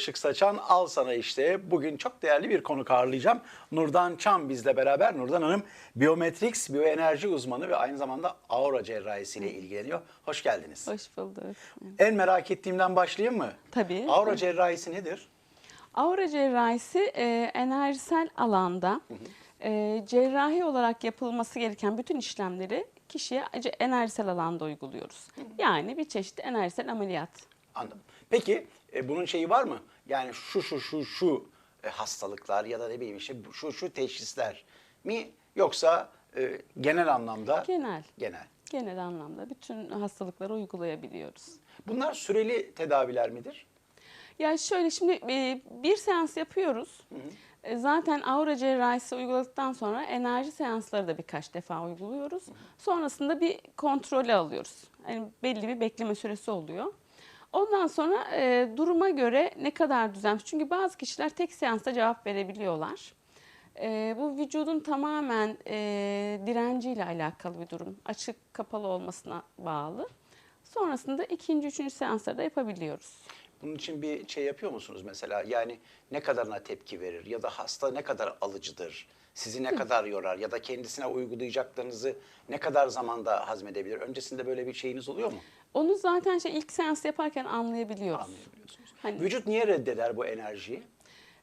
Işık Saçan. Al sana işte bugün çok değerli bir konu ağırlayacağım. Nurdan Çam bizle beraber. Nurdan Hanım biyometriks, biyoenerji uzmanı ve aynı zamanda aura cerrahisiyle ilgileniyor. Hoş geldiniz. Hoş bulduk. En merak ettiğimden başlayayım mı? Tabii. Aura cerrahisi nedir? Aura cerrahisi e, enerjisel alanda e, cerrahi olarak yapılması gereken bütün işlemleri kişiye enerjisel alanda uyguluyoruz. Yani bir çeşit enerjisel ameliyat. Anladım. Peki e, bunun şeyi var mı? Yani şu şu şu şu e, hastalıklar ya da ne bileyim işte şu şu teşhisler mi yoksa e, genel anlamda? Genel. Genel. Genel anlamda bütün hastalıkları uygulayabiliyoruz. Bunlar süreli tedaviler midir? Ya şöyle şimdi e, bir seans yapıyoruz. E, Zaten aura cerrahisi uyguladıktan sonra enerji seansları da birkaç defa uyguluyoruz. Sonrasında bir kontrole alıyoruz. Yani belli bir bekleme süresi oluyor. Ondan sonra e, duruma göre ne kadar düzenli. Çünkü bazı kişiler tek seansta cevap verebiliyorlar. E, bu vücudun tamamen e, direnciyle alakalı bir durum. Açık kapalı olmasına bağlı. Sonrasında ikinci, üçüncü seansları da yapabiliyoruz. Bunun için bir şey yapıyor musunuz mesela? Yani ne kadarına tepki verir ya da hasta ne kadar alıcıdır? Sizi ne kadar yorar ya da kendisine uygulayacaklarınızı ne kadar zamanda hazmedebilir? Öncesinde böyle bir şeyiniz oluyor mu? Onu zaten şey ilk seans yaparken anlayabiliyoruz. Anlayabiliyorsunuz. Hani- Vücut niye reddeder bu enerjiyi?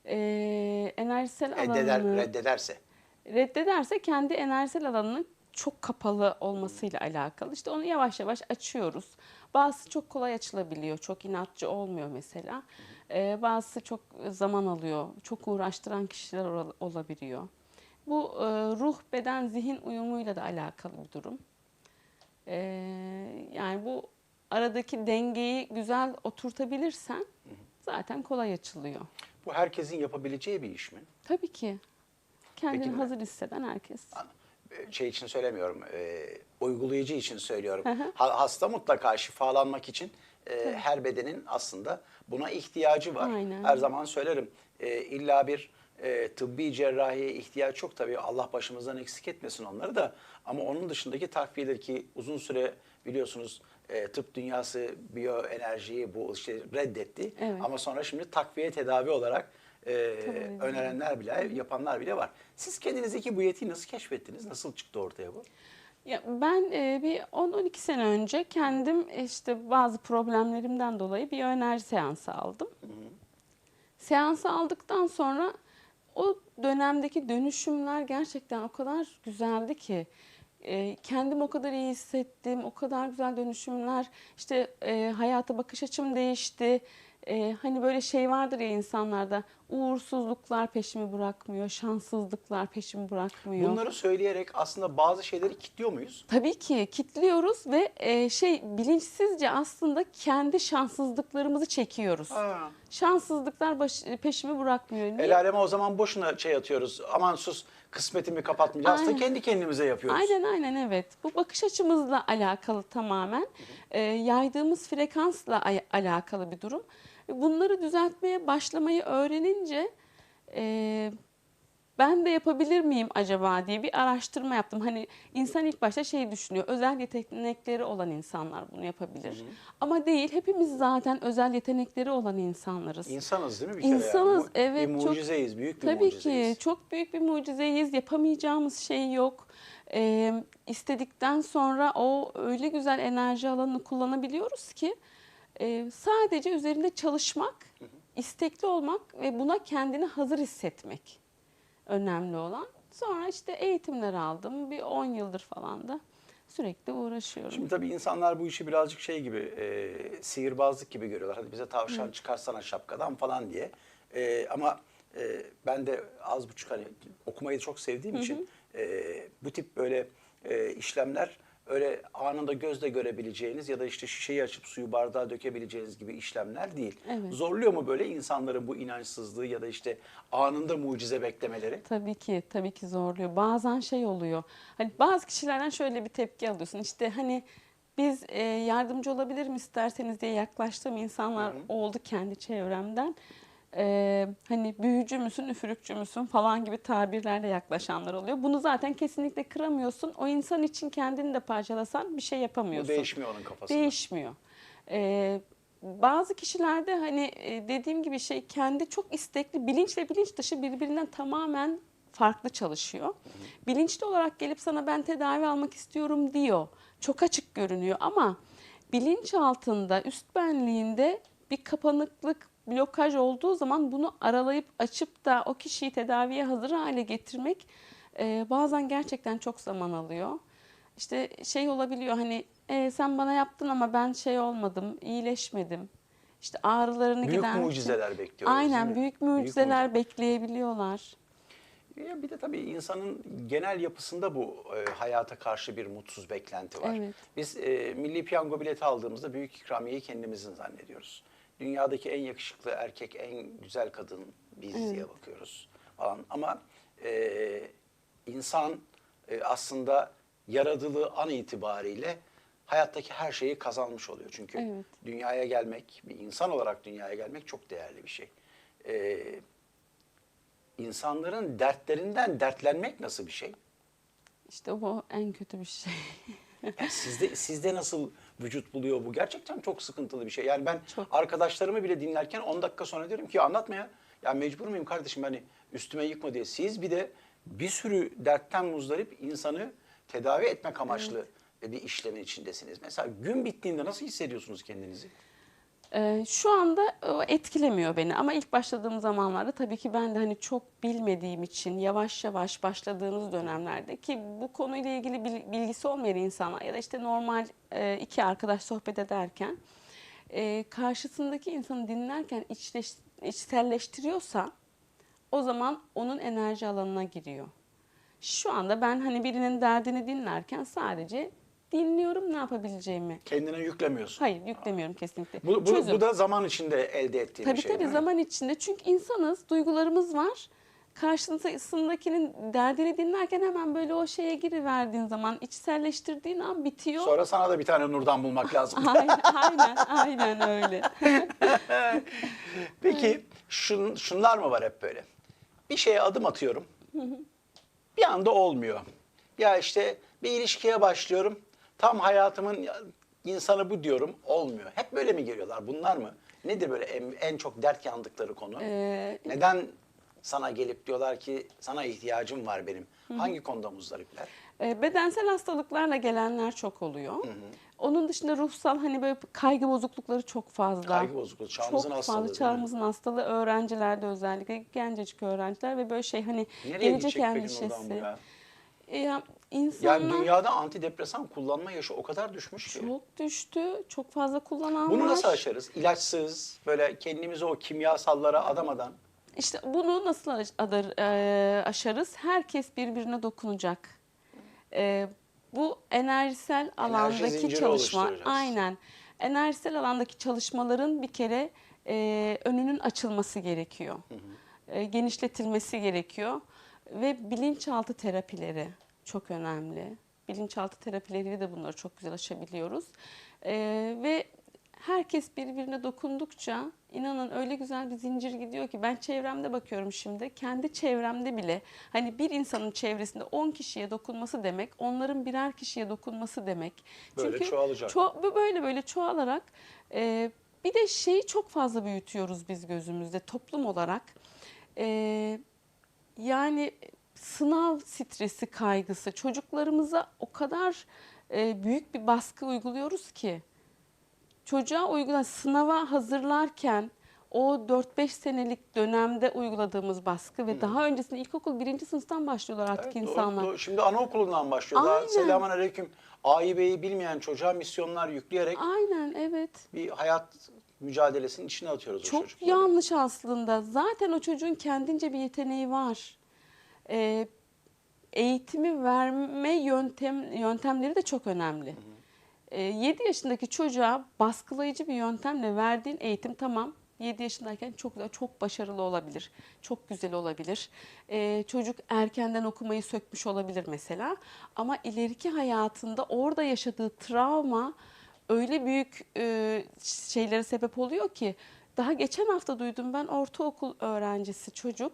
Ee, enerjisel Reddeder, alanını reddederse. reddederse kendi enerjisel alanının çok kapalı olmasıyla alakalı. İşte onu yavaş yavaş açıyoruz. Bazısı çok kolay açılabiliyor. Çok inatçı olmuyor mesela. Ee, bazısı çok zaman alıyor. Çok uğraştıran kişiler ol- olabiliyor. Bu e, ruh, beden, zihin uyumuyla da alakalı bir durum. Ee, yani bu aradaki dengeyi güzel oturtabilirsen zaten kolay açılıyor. Bu herkesin yapabileceği bir iş mi? Tabii ki. Kendini Peki, hazır hisseden herkes. E, Şey için söylemiyorum, e, uygulayıcı için söylüyorum. Ha- Hasta mutlaka şifalanmak için e, her bedenin aslında buna ihtiyacı var. Aynen. Her zaman söylerim, e, illa bir e, tıbbi cerrahiye ihtiyaç çok tabii. Allah başımızdan eksik etmesin onları da. Ama onun dışındaki takviyeler ki uzun süre biliyorsunuz e, tıp dünyası biyoenerjiyi bu işte reddetti. Evet. Ama sonra şimdi takviye tedavi olarak e, önerenler bile, yapanlar bile var. Siz kendinizdeki bu yetiyi nasıl keşfettiniz? Nasıl çıktı ortaya bu? Ya ben e, bir 10-12 sene önce kendim işte bazı problemlerimden dolayı bir enerji seansı aldım. Seansı aldıktan sonra o dönemdeki dönüşümler gerçekten o kadar güzeldi ki e, kendim o kadar iyi hissettim, o kadar güzel dönüşümler. İşte e, hayata bakış açım değişti. E, hani böyle şey vardır ya insanlarda uğursuzluklar peşimi bırakmıyor, şanssızlıklar peşimi bırakmıyor. Bunları söyleyerek aslında bazı şeyleri kilitliyor muyuz? Tabii ki kitliyoruz ve e, şey bilinçsizce aslında kendi şanssızlıklarımızı çekiyoruz. Ha. Şanssızlıklar baş, peşimi bırakmıyor. Niye? El aleme o zaman boşuna şey atıyoruz. Aman sus kısmetimi kapatmayacağız. Aynen. kendi kendimize yapıyoruz. Aynen aynen evet. Bu bakış açımızla alakalı tamamen. E, yaydığımız frekansla alakalı bir durum. Bunları düzeltmeye başlamayı öğrenince e, ben de yapabilir miyim acaba diye bir araştırma yaptım. Hani insan ilk başta şey düşünüyor. Özel yetenekleri olan insanlar bunu yapabilir. Ama değil. Hepimiz zaten özel yetenekleri olan insanlarız. İnsanız değil mi bir kere? İnsanız, Mu- evet, Bir çok- mucizeyiz, büyük bir Tabii mucizeyiz. ki çok büyük bir mucizeyiz. Yapamayacağımız şey yok. Ee, istedikten sonra o öyle güzel enerji alanını kullanabiliyoruz ki e, sadece üzerinde çalışmak, istekli olmak ve buna kendini hazır hissetmek önemli olan. Sonra işte eğitimler aldım. Bir 10 yıldır falan da sürekli uğraşıyorum. Şimdi tabii insanlar bu işi birazcık şey gibi, e, sihirbazlık gibi görüyorlar. Hadi bize tavşan çıkarsana şapkadan falan diye. E, ama e, ben de az buçuk hani okumayı çok sevdiğim için e, bu tip böyle e, işlemler öyle anında gözle görebileceğiniz ya da işte şişeyi açıp suyu bardağa dökebileceğiniz gibi işlemler değil. Evet. Zorluyor mu böyle insanların bu inançsızlığı ya da işte anında mucize beklemeleri? Tabii ki, tabii ki zorluyor. Bazen şey oluyor. Hani bazı kişilerden şöyle bir tepki alıyorsun. İşte hani biz e, yardımcı olabilir mi isterseniz diye yaklaştığım insanlar oldu kendi çevremden. E, hani büyücü müsün, üfürükçü müsün falan gibi tabirlerle yaklaşanlar oluyor. Bunu zaten kesinlikle kıramıyorsun. O insan için kendini de parçalasan bir şey Bu yapamıyorsun. değişmiyor onun kafasında. Değişmiyor. E, bazı kişilerde hani e, dediğim gibi şey kendi çok istekli bilinç ve bilinç dışı birbirinden tamamen farklı çalışıyor. Bilinçli olarak gelip sana ben tedavi almak istiyorum diyor. Çok açık görünüyor ama bilinç altında üst benliğinde bir kapanıklık blokaj olduğu zaman bunu aralayıp açıp da o kişiyi tedaviye hazır hale getirmek e, bazen gerçekten çok zaman alıyor. İşte şey olabiliyor hani "E, sen bana yaptın ama ben şey olmadım, iyileşmedim. İşte ağrılarını Büyük gidersin. mucizeler bekliyoruz. Aynen değil mi? büyük mucizeler bekleyebiliyorlar. Ya bir de tabii insanın genel yapısında bu e, hayata karşı bir mutsuz beklenti var. Evet. Biz e, milli piyango bileti aldığımızda büyük ikramiyeyi kendimizin zannediyoruz. Dünyadaki en yakışıklı erkek, en güzel kadın biz diye bakıyoruz falan. Ama e, insan e, aslında yaratıldığı an itibariyle hayattaki her şeyi kazanmış oluyor. Çünkü Evet. dünyaya gelmek, bir insan olarak dünyaya gelmek çok değerli bir şey. E, insanların dertlerinden dertlenmek nasıl bir şey? İşte bu en kötü bir şey. Yani sizde sizde nasıl vücut buluyor bu? Gerçekten çok sıkıntılı bir şey. Yani ben Çok. arkadaşlarımı bile dinlerken 10 dakika sonra diyorum ki anlatma ya. Ya mecbur muyum kardeşim hani üstüme yıkma diye. Siz bir de bir sürü dertten muzdarip insanı tedavi etmek amaçlı bir işlemin içindesiniz. Mesela gün bittiğinde nasıl hissediyorsunuz kendinizi? Ee, şu anda o etkilemiyor beni ama ilk başladığım zamanlarda tabii ki ben de hani çok bilmediğim için yavaş yavaş başladığımız dönemlerde ki bu konuyla ilgili bil- bilgisi olmayan insanlar ya da işte normal e, iki arkadaş sohbet ederken e, karşısındaki insanı dinlerken içleş, içselleştiriyorsa o zaman onun enerji alanına giriyor. Şu anda ben hani birinin derdini dinlerken sadece dinliyorum ne yapabileceğimi. Kendine yüklemiyorsun. Hayır yüklemiyorum kesinlikle. Bu, bu, Çözüm. bu da zaman içinde elde ettiğin Tabii bir şey tabii mi? zaman içinde. Çünkü insanız, duygularımız var. Karşısındakinin derdini dinlerken hemen böyle o şeye giriverdiğin zaman, içselleştirdiğin an bitiyor. Sonra sana da bir tane nurdan bulmak lazım. aynen, aynen, aynen öyle. Peki şun, şunlar mı var hep böyle? Bir şeye adım atıyorum. Bir anda olmuyor. Ya işte bir ilişkiye başlıyorum. Tam hayatımın insanı bu diyorum. Olmuyor. Hep böyle mi geliyorlar? Bunlar mı? Nedir böyle en, en çok dert yandıkları konu? Ee, Neden sana gelip diyorlar ki sana ihtiyacım var benim? Hangi konuda muzdaripler? e, bedensel hastalıklarla gelenler çok oluyor. Onun dışında ruhsal hani böyle kaygı bozuklukları çok fazla. Kaygı bozukluğu, çağımızın çok hastalığı fazla. değil mi? Çağımızın hastalığı öğrencilerde özellikle gencecik öğrenciler ve böyle şey hani Nereye gelecek endişesi. ya? E, ya insanlar Yani dünyada antidepresan kullanma yaşı o kadar düşmüş ki. çok düştü. Çok fazla kullanan Bunu var. nasıl aşarız? İlaçsız, böyle kendimizi o kimyasallara adamadan. İşte bunu nasıl aş- adır, e, aşarız? Herkes birbirine dokunacak. E, bu enerjisel alandaki zinciri çalışma, oluşturacağız. aynen. Enerjisel alandaki çalışmaların bir kere e, önünün açılması gerekiyor. E, genişletilmesi gerekiyor ve bilinçaltı terapileri çok önemli. Bilinçaltı terapileriyle de bunları çok güzel aşabiliyoruz. E, ve herkes birbirine dokundukça inanın öyle güzel bir zincir gidiyor ki ben çevremde bakıyorum şimdi kendi çevremde bile hani bir insanın çevresinde 10 kişiye dokunması demek onların birer kişiye dokunması demek. Böyle çoğalacak. ço- böyle böyle çoğalarak e, bir de şeyi çok fazla büyütüyoruz biz gözümüzde toplum olarak. E, yani sınav stresi, kaygısı çocuklarımıza o kadar e, büyük bir baskı uyguluyoruz ki çocuğa uygulanan sınava hazırlarken o 4-5 senelik dönemde uyguladığımız baskı ve daha öncesinde ilkokul birinci sınıftan başlıyorlar artık Evet, doğru, insanlar. doğru. Şimdi anaokulundan başlıyor. Daha Aynen. selamun aleyküm. A'yı B'yi bilmeyen çocuğa misyonlar yükleyerek Aynen evet. bir hayat mücadelesinin içine atıyoruz o Çok çocukları. yanlış aslında. Zaten o çocuğun kendince bir yeteneği var. Ee, eğitimi verme yöntem yöntemleri de çok önemli. Ee, 7 yaşındaki çocuğa baskılayıcı bir yöntemle verdiğin eğitim tamam 7 yaşındayken çok güzel, çok başarılı olabilir. Çok güzel olabilir. Ee, çocuk erkenden okumayı sökmüş olabilir mesela. Ama ileriki hayatında orada yaşadığı travma öyle büyük e, şeylere sebep oluyor ki daha geçen hafta duydum ben ortaokul öğrencisi çocuk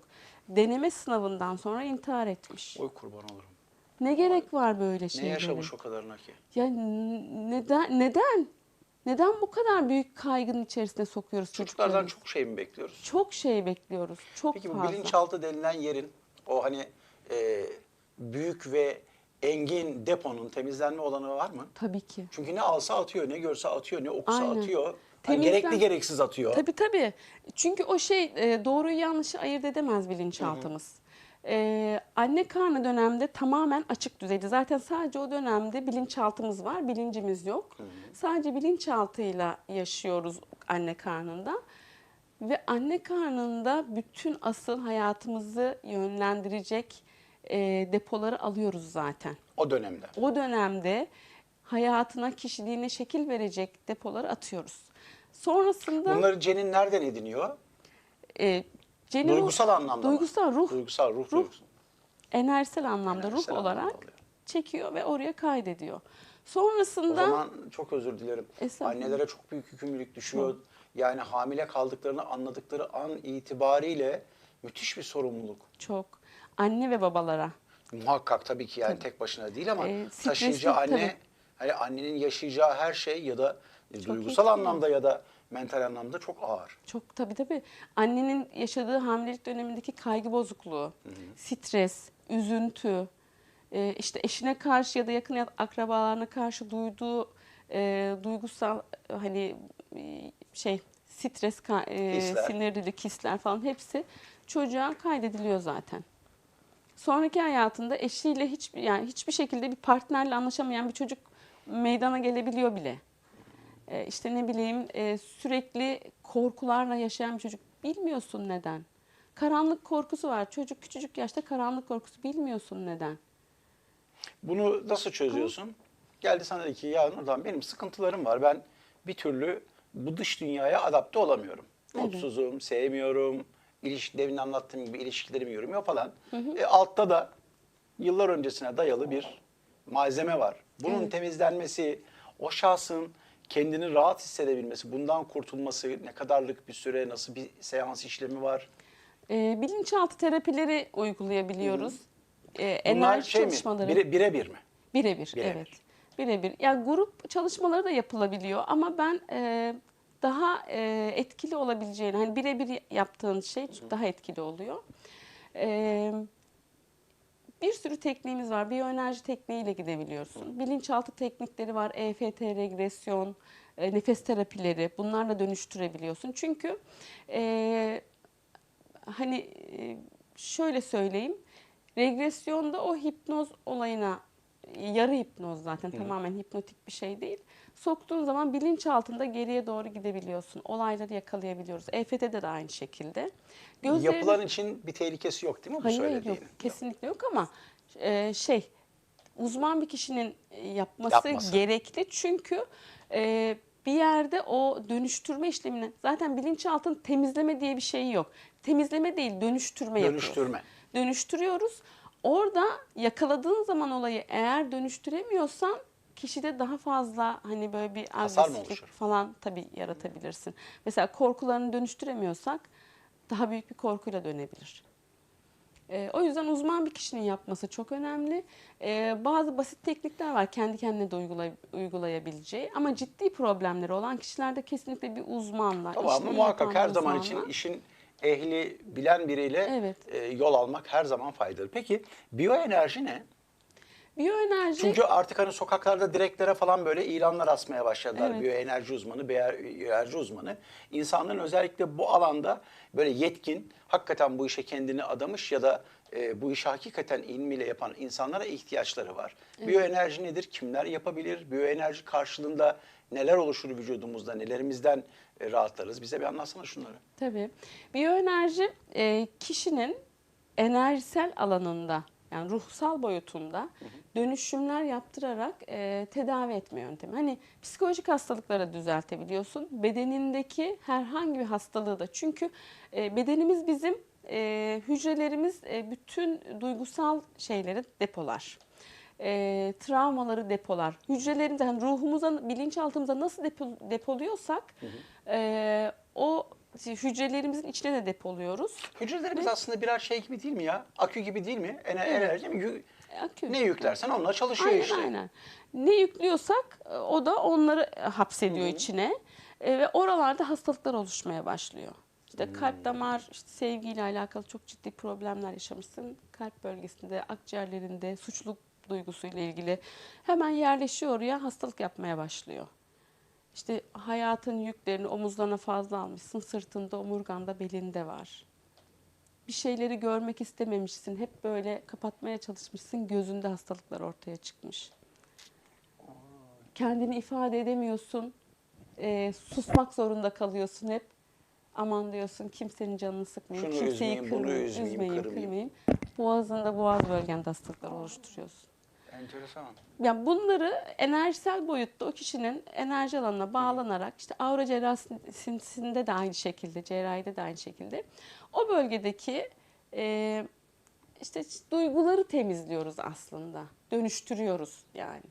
deneme sınavından sonra intihar etmiş. Oy kurban olurum. Ne gerek var böyle Ne şeylere? yaşamış o kadarına ki? Ya neden neden? Neden bu kadar büyük kaygının içerisine sokuyoruz Çocuklardan çok şey mi bekliyoruz? Çok şey bekliyoruz. Çok Peki bu fazla. bilinçaltı denilen yerin o hani e, büyük ve engin deponun temizlenme olanı var mı? Tabii ki. Çünkü ne alsa atıyor, ne görse atıyor, ne okusa Aynen. atıyor. Temizlen- gerekli gereksiz atıyor. Tabii tabii. Çünkü o şey e, doğruyu yanlışı ayırt edemez bilinçaltımız. E, anne karnı dönemde tamamen açık düzeyde. Zaten sadece o dönemde bilinçaltımız var, bilincimiz yok. Sadece bilinçaltıyla yaşıyoruz anne karnında. Ve anne karnında bütün asıl hayatımızı yönlendirecek e, depoları alıyoruz zaten. O dönemde. O dönemde hayatına, kişiliğine şekil verecek depoları atıyoruz. Sonrasında Bunları cenin nereden ediniyor? e, cenin Duygusal anlamda mı? duygusal ruh, Duygusal, ruh, ruh enerjisel anlamda Enerjisel ruh anlamda olarak oluyor. çekiyor ve oraya kaydediyor. O Sonrasında zaman çok özür dilerim. Estağfurullah. Annelere çok büyük yükümlülük düşüyor. Yani hamile kaldıklarını anladıkları an itibariyle müthiş bir sorumluluk. çok anne ve babalara Muhakkak tabii ki yani tek başına değil ama Ee, stresli, taşıyıcı anne, tabii. hani annenin yaşayacağı her şey ya da duygusal etkili. anlamda ya da mental anlamda çok ağır. çok tabii tabii annenin yaşadığı hamilelik dönemindeki kaygı bozukluğu, stres, üzüntü, e, işte eşine karşı ya da yakın akrabalarına karşı duyduğu e, duygusal hani e, şey stres, e, Hisler. sinirlilik, hisler falan hepsi çocuğa kaydediliyor zaten. Sonraki hayatında eşiyle hiç yani hiçbir şekilde bir partnerle anlaşamayan bir çocuk meydana gelebiliyor bile. Ee, işte ne bileyim e, sürekli korkularla yaşayan bir çocuk bilmiyorsun neden. Karanlık korkusu var. Çocuk küçücük yaşta karanlık korkusu bilmiyorsun neden. Bunu nasıl çözüyorsun? Geldi sana dedi ki ya Nurdan benim sıkıntılarım var. Ben bir türlü bu dış dünyaya adapte olamıyorum. Evet. Mutsuzum, sevmiyorum. İliş, demin anlattığım gibi ilişkilerimi yürümüyor falan. E, altta da yıllar öncesine dayalı bir malzeme var. Bunun Evet. temizlenmesi, o şahsın kendini rahat hissedebilmesi, bundan kurtulması ne kadarlık bir süre, nasıl bir seans işlemi var? Ee, bilinçaltı terapileri uygulayabiliyoruz. Ee, Bunlar enerji şey mi? çalışmaları. Bire, birebir mi? Birebir, Birebir. evet. Birebir. Yani grup çalışmaları da yapılabiliyor ama ben e, daha e, etkili olabileceğini, hani birebir yaptığın şey daha etkili oluyor. E, bir sürü tekniğimiz var. Biyoenerji tekniğiyle gidebiliyorsun. Bilinçaltı teknikleri var. EFT, regresyon, e, nefes terapileri. Bunlarla dönüştürebiliyorsun. Çünkü e, hani e, şöyle söyleyeyim. Regresyonda o hipnoz olayına yarı hipnoz zaten tamamen hipnotik bir şey değil. Soktuğun zaman bilinç altında geriye doğru gidebiliyorsun. Olayları yakalayabiliyoruz. EFT'de de aynı şekilde. Gözlerini- Yapılan için bir tehlikesi yok değil mi bu Hayır söylediğin? yok kesinlikle yok ama e, şey uzman bir kişinin e, yapması, Yapması. gerekli çünkü e, bir yerde o dönüştürme işlemini zaten bilinçaltının temizleme diye bir şey yok. Temizleme değil dönüştürme yapıyoruz. Dönüştürme. Dönüştürüyoruz. Orada yakaladığın zaman olayı eğer dönüştüremiyorsan kişide daha fazla hani böyle bir agresiflik falan tabii yaratabilirsin. Mesela korkularını dönüştüremiyorsak daha büyük bir korkuyla dönebilir. Ee, o yüzden uzman bir kişinin yapması çok önemli. Ee, bazı basit teknikler var kendi kendine de uygulay- uygulayabileceği ama ciddi problemleri olan kişilerde kesinlikle bir uzmanla, Tamam ama muhakkak her zaman için işin ehli, bilen biriyle Evet. e, yol almak her zaman faydalı. Peki biyoenerji ne? Biyoenerji Çünkü artık hani sokaklarda direklere falan böyle ilanlar asmaya başladılar. Evet. Biyoenerji uzmanı, biyoenerji uzmanı. İnsanların özellikle bu alanda böyle yetkin, hakikaten bu işe kendini adamış ya da e, bu işi hakikaten ilmiyle yapan insanlara ihtiyaçları var. Biyoenerji nedir? Kimler yapabilir? Biyoenerji karşılığında neler oluşur vücudumuzda? Nelerimizden e, rahatlarız? Bize bir anlatsana şunları. Tabii. Biyoenerji e, kişinin enerjisel alanında yani ruhsal boyutunda dönüşümler yaptırarak e, tedavi etme yöntemi. Hani psikolojik hastalıkları düzeltebiliyorsun. Bedenindeki herhangi bir hastalığı da. Çünkü e, bedenimiz bizim e, hücrelerimiz e, bütün duygusal şeyleri depolar. E, travmaları depolar. Hücrelerimize, hani ruhumuza, bilinçaltımıza nasıl depo- depoluyorsak e, o hücrelerimizin içine de depoluyoruz. Hücrelerimiz aslında birer şey gibi değil mi ya? Akü gibi değil mi? Ener- Enerji mi? Akü. Ne yüklersen onunla çalışıyor Aynen işte. aynen. Ne yüklüyorsak e, o da onları e, hapsediyor içine E, ve oralarda hastalıklar oluşmaya başlıyor. İşte kalp damar, işte sevgiyle alakalı çok ciddi problemler yaşamışsın. Kalp bölgesinde, akciğerlerinde suçluluk duygusuyla ilgili hemen yerleşiyor oraya hastalık yapmaya başlıyor. İşte hayatın yüklerini omuzlarına fazla almışsın, sırtında, omurganda, belinde var. Bir şeyleri görmek istememişsin, hep böyle kapatmaya çalışmışsın, gözünde hastalıklar ortaya çıkmış. Kendini ifade edemiyorsun, e, susmak zorunda kalıyorsun hep. Aman diyorsun kimsenin canını sıkmayayım, Şunu kimseyi üzmeyeyim, bunu kırmayayım, üzmeyeyim, üzmeyeyim, kırmayayım. kırmayayım. Boğazında, boğaz bölgende hastalıklar oluşturuyorsun. Enteresan. Yani bunları enerjisel boyutta o kişinin enerji alanına bağlanarak işte aura cerrahisinde de aynı şekilde, cerrahide de aynı şekilde o bölgedeki e, işte duyguları temizliyoruz aslında. Dönüştürüyoruz yani.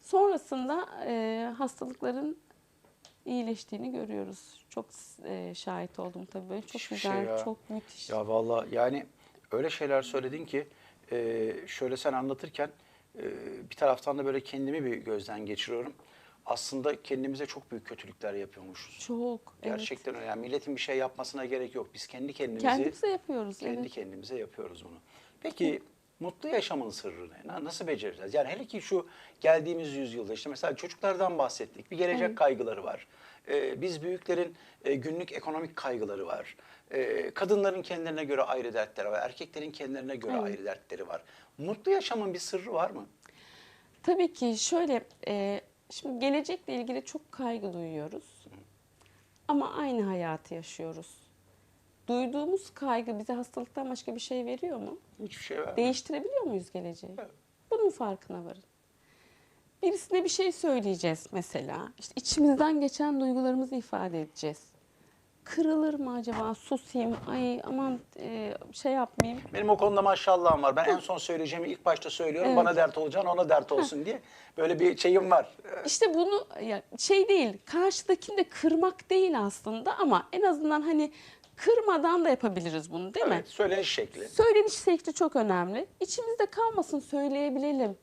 Sonrasında e, hastalıkların iyileştiğini görüyoruz. Çok e, şahit oldum tabii. Böyle çok Müthiş bir güzel, şey ya. çok müthiş. Ya valla yani öyle şeyler söyledin ki e, şöyle sen anlatırken bir taraftan da böyle kendimi bir gözden geçiriyorum. Aslında kendimize çok büyük kötülükler yapıyormuşuz. Çok. evet. Gerçekten öyle. Yani milletin bir şey yapmasına gerek yok. Biz kendi kendimizi Kendimize yapıyoruz. kendi evet. kendimize yapıyoruz bunu. Peki mutlu yaşamın sırrı ne? Na- Nasıl becereceğiz? Yani hele ki şu geldiğimiz yüzyılda işte mesela çocuklardan bahsettik. Bir gelecek kaygıları var. Ee, biz büyüklerin e, günlük ekonomik kaygıları var. Ee, kadınların kendilerine göre ayrı dertleri var. Erkeklerin kendilerine göre Evet. ayrı dertleri var. Mutlu yaşamın bir sırrı var mı? Tabii ki şöyle, e, şimdi gelecekle ilgili çok kaygı duyuyoruz. Ama aynı hayatı yaşıyoruz. Duyduğumuz kaygı bize hastalıktan başka bir şey veriyor mu? Hiçbir şey var. Değiştirebiliyor muyuz geleceği? Evet. Bunun farkına varın. Birisine bir şey söyleyeceğiz mesela. İşte içimizden geçen duygularımızı ifade edeceğiz. Kırılır mı acaba? Susayım, ay aman e, şey yapmayayım. Benim o konuda maşallahım var. Ben en son söyleyeceğimi ilk başta söylüyorum. Evet. Bana dert olacağını ona dert olsun diye. Böyle bir şeyim var. İşte bunu ya şey değil, karşıdakini de kırmak değil aslında ama en azından hani kırmadan da yapabiliriz bunu değil mi? Evet, söyleniş şekli. Söyleniş şekli çok önemli. İçimizde kalmasın söyleyebilelim.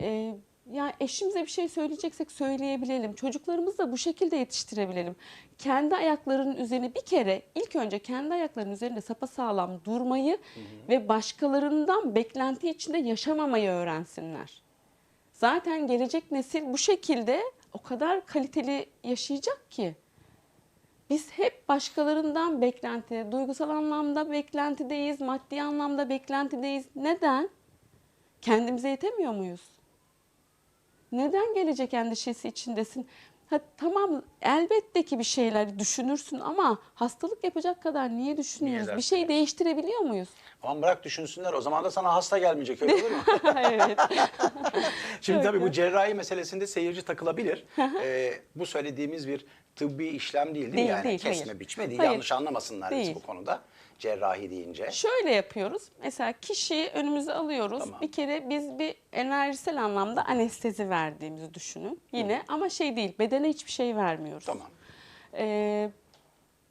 Ee, ya eşimize bir şey söyleyeceksek söyleyebilelim. Çocuklarımızı da bu şekilde yetiştirebilelim. Kendi ayaklarının üzerine bir kere ilk önce kendi ayaklarının üzerinde sapasağlam durmayı ve başkalarından beklenti içinde yaşamamayı öğrensinler. Zaten gelecek nesil bu şekilde o kadar kaliteli yaşayacak ki. Biz hep başkalarından beklenti, duygusal anlamda beklentideyiz, maddi anlamda beklentideyiz. Neden? Kendimize yetemiyor muyuz? Neden gelecek endişesi içindesin? Ha, tamam elbette ki bir şeyler düşünürsün ama hastalık yapacak kadar niye düşünüyoruz? Niye bir şey değiştirebiliyor muyuz? Aman bırak düşünsünler. O zaman da sana hasta gelmeyecek öyle olur mu? evet. Şimdi tabii bu cerrahi meselesinde seyirci takılabilir. Ee, bu söylediğimiz bir tıbbi işlem değil değil, mi? Değil, yani değil, kesme hayır. biçme değil. Hayır. Yanlış anlamasınlar Değil. biz bu konuda. Cerrahi deyince. Şöyle yapıyoruz. Mesela kişiyi önümüze alıyoruz. Tamam. Bir kere biz bir enerjisel anlamda anestezi verdiğimizi düşünün. Yine ama şey değil, bedene hiçbir şey vermiyoruz. Tamam. Ee,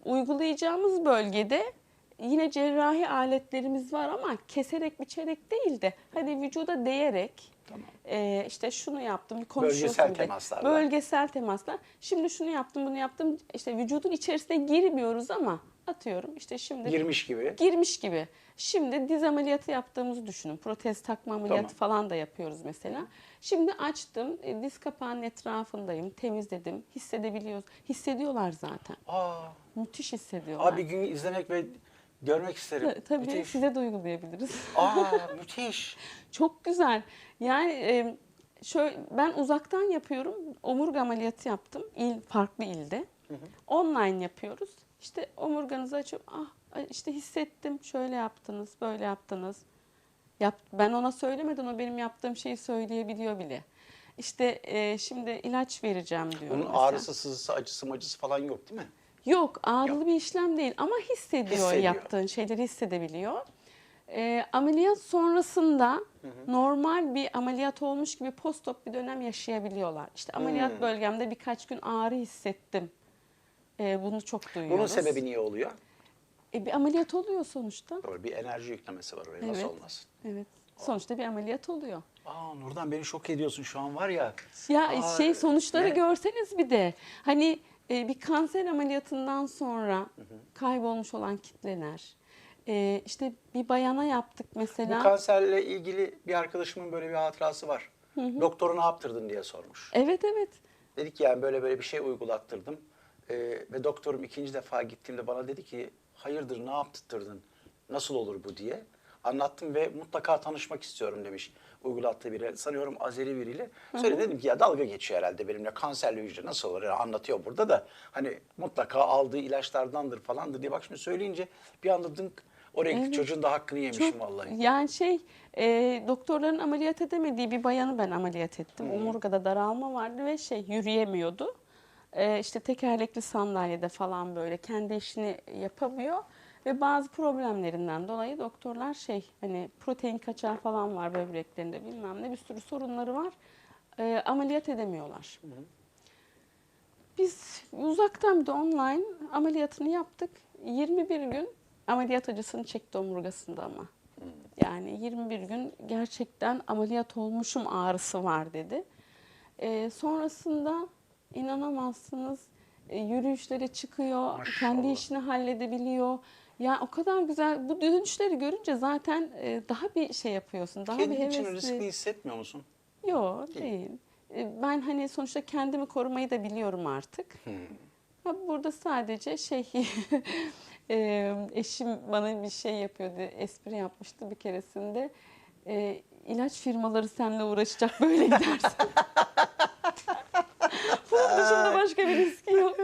uygulayacağımız bölgede yine cerrahi aletlerimiz var ama keserek biçerek değil de hani vücuda değerek Tamam. e, işte şunu yaptım konuşuyorsun Bölgesel temaslarla. Bölgesel temaslar. Şimdi şunu yaptım bunu yaptım işte vücudun içerisine girmiyoruz ama atıyorum işte şimdi Girmiş gibi. girmiş gibi. Şimdi diz ameliyatı yaptığımızı düşünün. Protez takma ameliyatı Tamam. falan da yapıyoruz mesela. Şimdi açtım, e, diz kapağının etrafındayım, temizledim. Hissedebiliyoruz. Hissediyorlar zaten. Aa, Müthiş hissediyorlar. abi bir gün izlemek ve görmek isterim. Ta- Tabii Müthiş. size de uygulayabiliriz. Aa, müthiş. Çok güzel. Yani e, şöyle ben uzaktan yapıyorum. Omurga ameliyatı yaptım. İl farklı ilde. Online yapıyoruz. İşte omurganızı açıp ah işte hissettim. Şöyle yaptınız, böyle yaptınız. Yap, ben ona söylemeden o benim yaptığım şeyi söyleyebiliyor bile. İşte e, şimdi ilaç vereceğim diyorum. Bunun mesela. ağrısı, sızısı, acısı, macısı falan yok değil mi? Yok ağrılı bir işlem değil ama hissediyor, Hissediyor. yaptığın şeyleri hissedebiliyor. Ee, ameliyat sonrasında normal bir ameliyat olmuş gibi postop bir dönem yaşayabiliyorlar. İşte ameliyat Hmm. bölgemde birkaç gün ağrı hissettim. Ee, bunu çok duyuyoruz. Bunun sebebi niye oluyor? E, bir ameliyat oluyor sonuçta. Doğru bir enerji yüklemesi var oraya. Nasıl Evet. olmasın? Evet. sonuçta bir ameliyat oluyor. Aa Nurdan beni şok ediyorsun şu an var ya. Ya Aa, şey sonuçları ne? görseniz bir de hani e, bir kanser ameliyatından sonra kaybolmuş olan kitleler. E, işte bir bayana yaptık mesela. Bu kanserle ilgili bir arkadaşımın böyle bir hatırası var. Doktoru ne yaptırdın diye sormuş. Evet evet. Dedik yani böyle böyle bir şey uygulattırdım. Ee, ve doktorum ikinci defa gittiğimde bana dedi ki hayırdır ne yaptırdın? Nasıl olur bu diye. Anlattım ve mutlaka tanışmak istiyorum demiş uygulattığı biri. Sanıyorum Azeri biriyle. Sonra dedim ki ya dalga geçiyor herhalde benimle. Kanserli hücre nasıl olur? Yani anlatıyor burada da. Hani mutlaka aldığı ilaçlardandır falandır diye. Bak şimdi söyleyince bir anda dınk oraya. Evet. Çocuğun da hakkını yemişim Çok, vallahi. yani şey e, doktorların ameliyat edemediği bir bayanı ben ameliyat ettim. Omurgada daralma vardı ve şey yürüyemiyordu. E, işte tekerlekli sandalyede falan böyle kendi işini yapamıyor. Ve bazı problemlerinden dolayı doktorlar şey hani protein kaçağı falan var böbreklerinde bilmem ne bir sürü sorunları var. E, ameliyat edemiyorlar. Biz uzaktan bir de online ameliyatını yaptık. 21 gün ameliyat acısını çekti omurgasında ama. Yani 21 gün gerçekten ameliyat olmuşum ağrısı var dedi. Ee, sonrasında inanamazsınız e, yürüyüşlere çıkıyor, Maşallah. kendi işini halledebiliyor. Ya o kadar güzel bu dönüşleri görünce zaten e, daha bir şey yapıyorsun. Daha bir Kendin için hevesli. riskli hissetmiyor musun? Yok Değil. değil. E, Ben hani sonuçta kendimi korumayı da biliyorum artık. Ha, burada sadece şey e, eşim bana bir şey yapıyordu, espri yapmıştı bir keresinde. E, ilaç firmaları seninle uğraşacak böyle gidersen. Başka bir riski yok.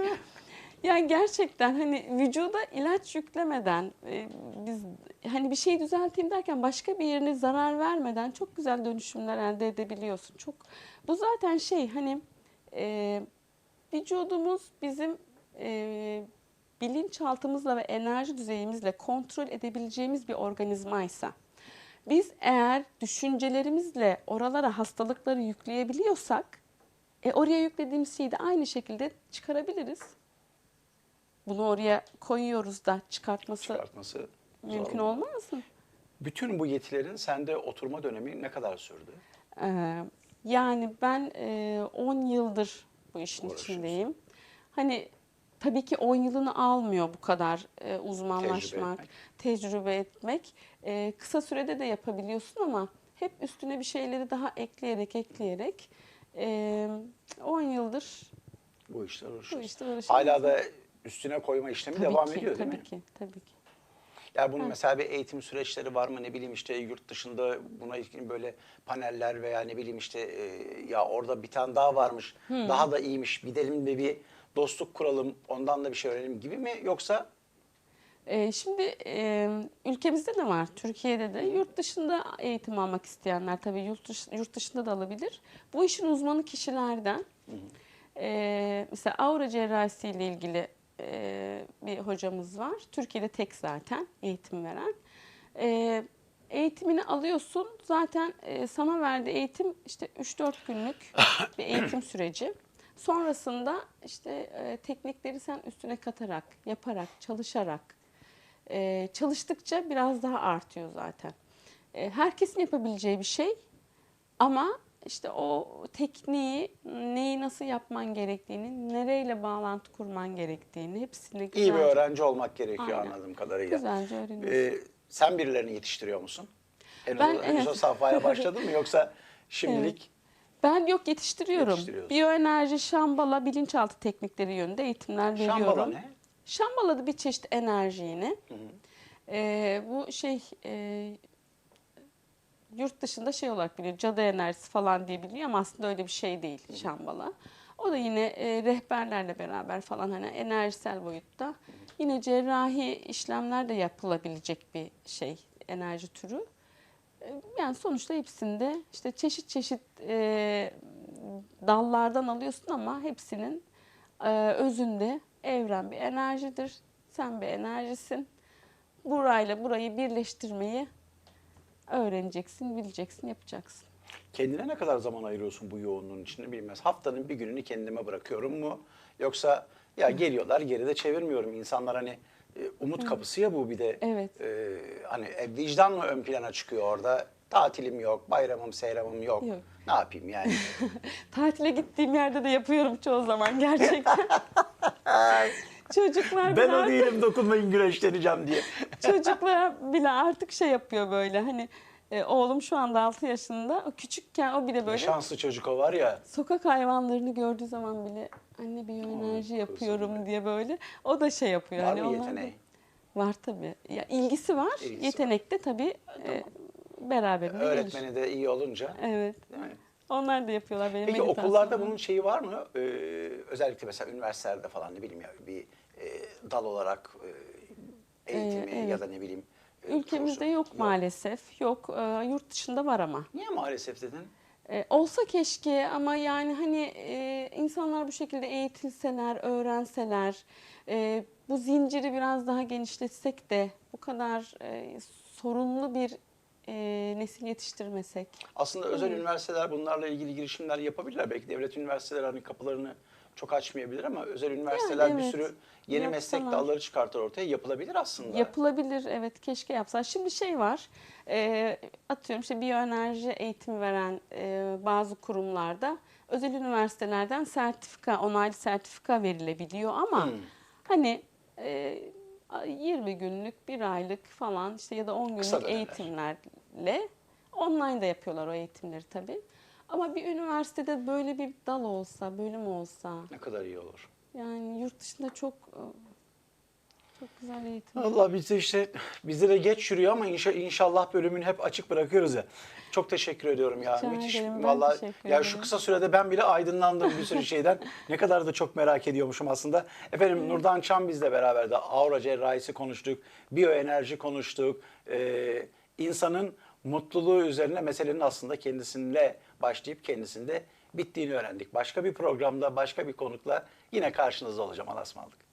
Yani gerçekten hani vücuda ilaç yüklemeden e, biz hani bir şey düzelteyim derken başka bir yerine zarar vermeden çok güzel dönüşümler elde edebiliyorsun. Çok bu zaten şey hani e, vücudumuz bizim e, bilinçaltımızla ve enerji düzeyimizle kontrol edebileceğimiz bir organizmaysa biz eğer düşüncelerimizle oralara hastalıkları yükleyebiliyorsak e, oraya yüklediğimiz şeyi de aynı şekilde çıkarabiliriz. Bunu oraya koyuyoruz da çıkartması Çıkartması mümkün olmaz mı? Bütün bu yetilerin sende oturma dönemi ne kadar sürdü? Ee, yani ben e, 10 yıldır bu işin içindeyim. Hani tabii ki 10 yılını almıyor bu kadar e, uzmanlaşmak, Tecrübe tecrübe etmek. etmek. E, kısa sürede de yapabiliyorsun ama hep üstüne bir şeyleri daha ekleyerek ekleyerek e, 10 yıldır Bu işler bu işte. Hala da üstüne koyma işlemi Tabii devam ki, ediyor değil tabii mi? ki, tabii ki. Yani bunun mesela bir eğitim süreçleri var mı? Ne bileyim işte yurt dışında buna ilişkin böyle paneller veya ne bileyim işte e, ya orada bir tane daha varmış. Daha da iyiymiş. Gidelim de bir dostluk kuralım. Ondan da bir şey öğrenelim gibi mi? Yoksa Ee, şimdi e, ülkemizde de var, Türkiye'de de. Yurt dışında eğitim almak isteyenler tabii yurt, dışı- yurt dışında da alabilir. Bu işin uzmanı kişilerden. e, mesela aura cerrahisi ile ilgili e, bir hocamız var. Türkiye'de tek zaten eğitim veren. E, eğitimini alıyorsun. Zaten e, sana verdiği eğitim işte 3-4 günlük bir eğitim süreci. Sonrasında işte e, teknikleri sen üstüne katarak, yaparak, çalışarak, e, çalıştıkça biraz daha artıyor zaten. E, herkesin yapabileceği bir şey ama işte o tekniği neyi nasıl yapman gerektiğini, nereyle bağlantı kurman gerektiğini hepsini iyi bir güzelce, öğrenci olmak gerekiyor Aynen. anladığım kadarıyla. güzelce öğreniyorsun. Ee, sen birilerini yetiştiriyor musun? Henüz, Ben- henüz o evet. safhaya başladın mı yoksa şimdilik Ben yok yetiştiriyorum. Biyoenerji, şambala, bilinçaltı teknikleri yönünde eğitimler veriyorum. şambala ne? Şambala da bir çeşit enerji yine. Ee, bu şey e, yurt dışında şey olarak biliyor, cadı enerjisi falan diye biliyor ama aslında öyle bir şey değil şambala. O da yine e, rehberlerle beraber falan hani enerjisel boyutta. Yine cerrahi işlemler de yapılabilecek bir şey, enerji türü. E, Yani sonuçta hepsinde işte çeşit çeşit e, dallardan alıyorsun ama hepsinin e, özünde evren bir enerjidir. Sen bir enerjisin. Burayla burayı birleştirmeyi öğreneceksin, bileceksin, yapacaksın. Kendine ne kadar zaman ayırıyorsun bu yoğunluğun içinde bilmez. Haftanın bir gününü kendime bırakıyorum mu? Yoksa ya geliyorlar geride çevirmiyorum. İnsanlar hani e, umut kapısı ya bu bir de. Evet. E, hani e, vicdan mı ön plana çıkıyor orada? Tatilim yok, bayramım, seyramım yok. Yok. Ne yapayım yani? Tatile gittiğim yerde de yapıyorum çoğu zaman gerçekten. Çocuklar ben bile o değilim dokunmayın güreşleneceğim diye. çocuklar bile artık şey yapıyor böyle hani e, oğlum şu anda 6 yaşında. O küçükken o bile böyle şanslı çocuk o var ya. sokak hayvanlarını gördüğü zaman bile anne biyoenerji kızım yapıyorum diye böyle o da şey yapıyor. Var Hani mı da- yeteneği? Var tabii. Ya ilgisi var. İlgisi yetenek de tabii e, beraberinde gelir. Öğretmeni de iyi olunca. Evet. Değil mi? Onlar da yapıyorlar benim Peki meditasyonda. okullarda bunun şeyi var mı? Ee, özellikle mesela üniversitelerde falan ne bileyim ya bir e, dal olarak e, eğitimi Ee, evet. ya da ne bileyim. e, Ülkemizde kursu. yok maalesef. Yok. Ee, yurt dışında var ama. Niye maalesef dedin? Ee, olsa keşke ama yani hani e, insanlar bu şekilde eğitilseler, öğrenseler, e, bu zinciri biraz daha genişletsek de bu kadar e, sorunlu bir e, nesil yetiştirmesek. Aslında özel üniversiteler bunlarla ilgili girişimler yapabilirler. Belki devlet üniversiteleri hani kapılarını çok açmayabilir ama özel üniversiteler bir evet. sürü yeni meslek Yapsalar. dalları çıkartır ortaya. Yapılabilir aslında. Yapılabilir evet keşke yapsalar. Şimdi şey var e, atıyorum işte biyoenerji eğitimi veren e, bazı kurumlarda özel üniversitelerden sertifika onaylı sertifika verilebiliyor ama Hmm. hani e, 20 günlük bir aylık falan işte ya da 10 Kısa günlük dönemler. eğitimlerle online da yapıyorlar o eğitimleri tabii. Ama bir üniversitede böyle bir dal olsa, bölüm olsa Ne kadar iyi olur. yani yurt dışında çok e, çok güzel eğitim. Allah bizde işte bizde de geç yürüyor ama inşa, inşallah bölümünü hep açık bırakıyoruz ya. Çok teşekkür ediyorum ya. Rica Müthiş. ederim, Vallahi ya şu kısa sürede ben bile aydınlandım bir sürü şeyden. ne kadar da çok merak ediyormuşum aslında. Efendim Nurdan Çam bizle beraber de aura cerrahisi konuştuk, biyoenerji konuştuk. Ee, insanın mutluluğu üzerine meselenin aslında kendisiyle başlayıp kendisinde bittiğini öğrendik. Başka bir programda, başka bir konukla yine karşınızda olacağım. Alasmalık.